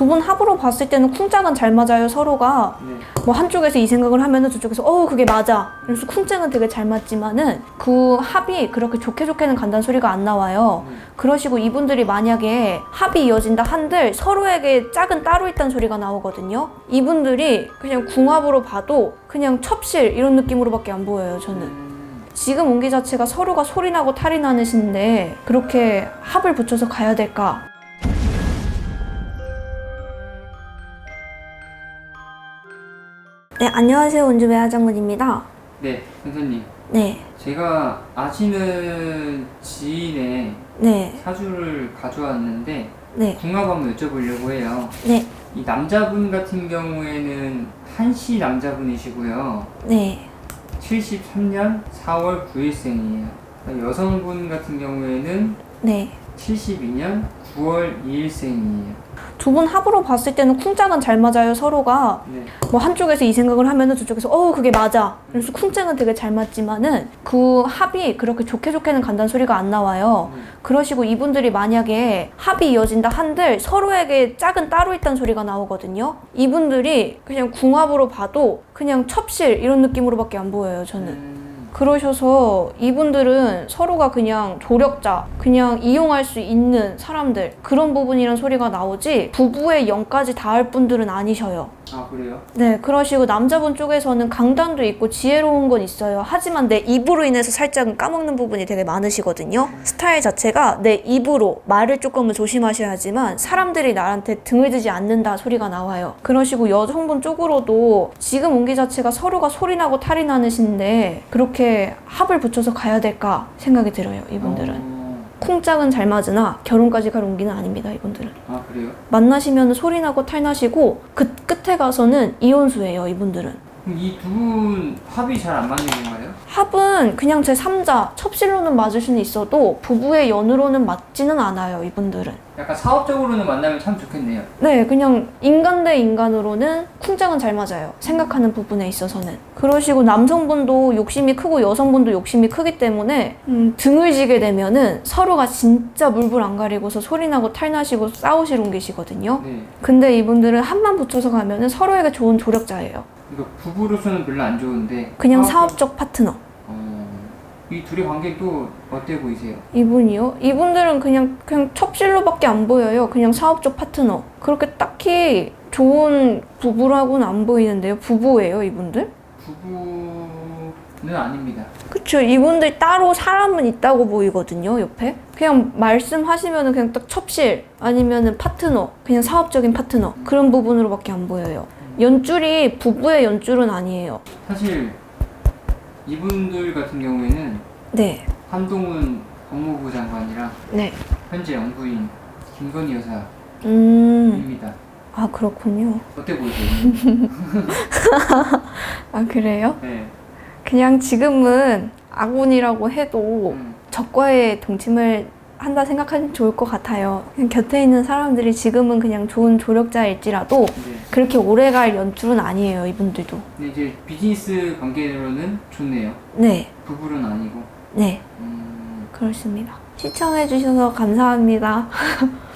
두 분 합으로 봤을 때는 쿵짝은 잘 맞아요 서로가 네. 뭐 한쪽에서 이 생각을 하면은 저쪽에서 어 그게 맞아 그래서 쿵짝은 되게 잘 맞지만은 그 합이 그렇게 좋게 좋게는 간다는 소리가 안 나와요 네. 그러시고 이분들이 만약에 합이 이어진다 한들 서로에게 짝은 따로 있다는 소리가 나오거든요 이분들이 그냥 궁합으로 봐도 그냥 첩실 이런 느낌으로밖에 안 보여요 저는 음, 지금 온기 자체가 서로가 소리나고 탈이 나는 신데 그렇게 합을 붙여서 가야 될까? 네, 안녕하세요. 원주배 하장문입니다. 네, 선생님. 네, 제가 아시는 지인의 네, 사주를 가져왔는데 네, 궁합 한번 여쭤보려고 해요. 네, 이 남자분 같은 경우에는 한시 남자분이시고요. 네, 73년 4월 9일생이에요. 여성분 같은 경우에는 네. 72년 9월 2일생이에요. 두 분 합으로 봤을 때는 쿵짝은 잘 맞아요, 서로가. 네. 뭐 한쪽에서 이 생각을 하면은 저쪽에서 어 그게 맞아. 그래서 쿵짝은 되게 잘 맞지만은 그 합이 그렇게 좋게 좋게는 간다는 소리가 안 나와요. 네. 그러시고 이분들이 만약에 합이 이어진다 한들 서로에게 짝은 따로 있다는 소리가 나오거든요. 이분들이 그냥 궁합으로 봐도 그냥 첩실 이런 느낌으로밖에 안 보여요, 저는. 음, 그러셔서 이분들은 서로가 그냥 조력자, 그냥 이용할 수 있는 사람들 그런 부분이란 소리가 나오지 부부의 영까지 닿을 분들은 아니셔요. 아 그래요? 네, 그러시고 남자분 쪽에서는 강단도 있고 지혜로운 건 있어요. 하지만 내 입으로 인해서 살짝은 까먹는 부분이 되게 많으시거든요. 스타일 자체가 내 입으로 말을 조금은 조심하셔야지만 사람들이 나한테 등을 드지 않는다 소리가 나와요. 그러시고 여성분 쪽으로도 지금 온기 자체가 서로가 소리나고 탈이 나는신데 그렇게 합을 붙여서 가야 될까 생각이 들어요. 이분들은. 어, 쿵짝은 잘 맞으나 결혼까지 갈 온기는 아닙니다. 이분들은. 아 그래요? 만나시면 소리 나고 탈 나시고 그 끝에 가서는 이혼수예요 이분들은 이두분 합이 잘 안 맞는 건가요? 합은 그냥 제 3자 첩실로는 맞을 수는 있어도 부부의 연으로는 맞지는 않아요 이분들은 약간 사업적으로는 만나면 참 좋겠네요. 네 그냥 인간 대 인간으로는 쿵짝은 잘 맞아요 생각하는 부분에 있어서는 그러시고 남성분도 욕심이 크고 여성분도 욕심이 크기 때문에 음, 등을 지게 되면은 서로가 진짜 물불 안 가리고서 소리 나고 탈 나시고 싸우실 옮기시거든요 네. 근데 이분들은 합만 붙여서 가면은 서로에게 좋은 조력자예요 이거 부부로서는 별로 안 좋은데 그냥 사업적- 파트너. 어, 이 둘의 관계는 또 어때 보이세요? 이분이요? 이분들은 그냥 그냥 첩실로밖에 안 보여요. 그냥 사업적 파트너. 그렇게 딱히 좋은 부부라고는 안 보이는데요. 부부예요, 이분들? 부부는 아닙니다. 그쵸. 이분들 따로 사람은 있다고 보이거든요, 옆에. 그냥 말씀하시면은 그냥 딱 첩실 아니면은 파트너, 그냥 사업적인 파트너 그런 부분으로밖에 안 보여요. 연줄이 부부의 연줄은 아니에요. 사실 이분들 같은 경우에는 네, 한동훈 법무부 장관이랑 네. 현재 영부인 김건희 여사입니다. 음, 아 그렇군요. 어때 보이세요? 아 그래요? 네. 그냥 지금은 아군이라고 해도 음, 적과의 동침을 한다 생각하면 좋을 것 같아요. 그냥 곁에 있는 사람들이 지금은 그냥 좋은 조력자일지라도 네. 그렇게 오래 갈 연줄은 아니에요, 이분들도. 근데 이제 비즈니스 관계로는 좋네요. 네, 부부는 아니고. 네, 음, 그렇습니다. 시청해주셔서 감사합니다.